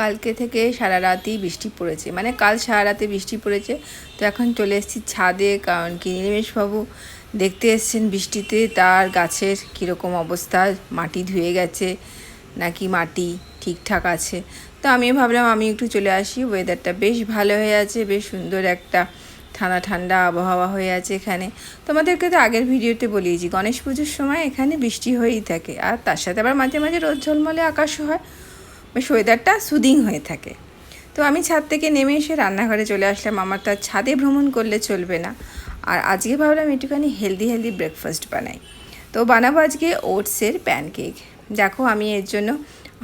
কালকে থেকে সারা রাতই বৃষ্টি পড়েছে। মানে কাল সারা রাতে বৃষ্টি পড়েছে। তো এখন চলে এসেছি ছাদে, কারণ কি নীলিমেশবাবু দেখতে এসছেন বৃষ্টিতে, তার গাছের কীরকম অবস্থা? মাটি ধুয়ে গেছে নাকি মাটি ঠিকঠাক আছে? তো আমি ভাবলাম আমি একটু চলে আসি। ওয়েদারটা বেশ ভালো হয়ে আছে, বেশ সুন্দর একটা ঠান্ডা ঠান্ডা আবহাওয়া হয়ে আছে এখানে। তোমাদেরকে তো আগের ভিডিওতে বলিয়েছি, গণেশ পুজোর সময় এখানে বৃষ্টি হয়েই থাকে। আর তার সাথে আবার মাঝে মাঝে রোদ ঝলমলে আকাশও হয়। বেশ ওয়েদারটা সুদিং হয়ে থাকে। তো আমি ছাদ থেকে নেমে এসে রান্নাঘরে চলে আসলাম। আমার তো ছাদে ভ্রমণ করলে চলবে না। আর আজকে ভাবলাম একটুখানি হেলদি হেলদি ব্রেকফাস্ট বানাই। তো বানাবো আজকে ওটসের প্যানকেক দেখো আমি এর জন্য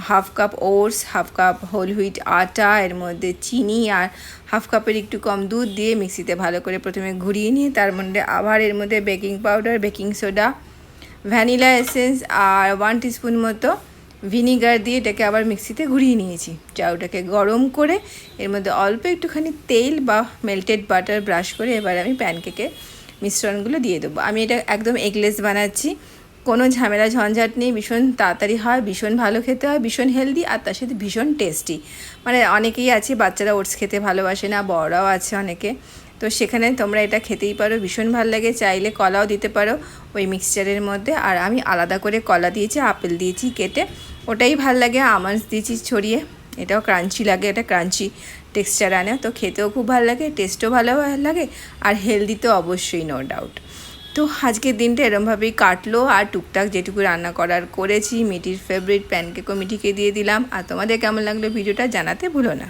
half cup oats half cup whole wheat আটা, এর মধ্যে চিনি আর হাফ কাপের একটু কম দুধ দিয়ে মিক্সিতে ভালো করে প্রথমে ঘুরিয়ে নিয়ে, তার মধ্যে আবার এর মধ্যে baking powder baking soda vanilla essence আর ওয়ান টিস্পুন মতো ভিনিগার দিয়ে এটাকে আবার মিক্সিতে ঘুরিয়ে নিয়েছি। যা ওটাকে গরম করে এর মধ্যে অল্প একটুখানি তেল বা মেল্টেড বাটার ব্রাশ করে এবার আমি প্যানকেকের মিশ্রণগুলো দিয়ে দেবো। আমি এটা একদম এগলেস বানাচ্ছি। কোনো ঝামেলা, ঝঞ্ঝাট নেই। ভীষণ তাড়াতাড়ি হয়, ভীষণ ভালো খেতে হয়, ভীষণ হেলদি আর তার সাথে ভীষণ টেস্টি মানে অনেকেই আছে, বাচ্চারা ওটস খেতে ভালোবাসে না, বড়রাও আছে অনেকে। তো সেখানে তোমরা এটা খেতেই পারো, ভীষণ ভালো লাগে। চাইলে কলাও দিতে পারো ওই মিক্সচারের মধ্যে। আর আমি আলাদা করে কলা দিয়েছি, আপেল দিয়েছি কেটে। ওটাই ভালো লাগে আমার দিয়েছি ছড়িয়ে। এটাও ক্রাঞ্চি লাগে, এটা ক্রাঞ্চি টেক্সচার আনে, তো খেতেও খুব ভালো লাগে টেস্টও ভালো লাগে, আর হেলদি তো অবশ্যই নো ডাউট তো আজকের দিনটা এরমভাবেই কাটলো, আর টুকটাক যেটুকু রান্না করার করেছি মিটির ফেভারিট প্যানকেকও মিটিকে দিয়ে দিলাম, আর তোমাদের কেমন লাগল ভিডিওটা জানাতে ভুলো না।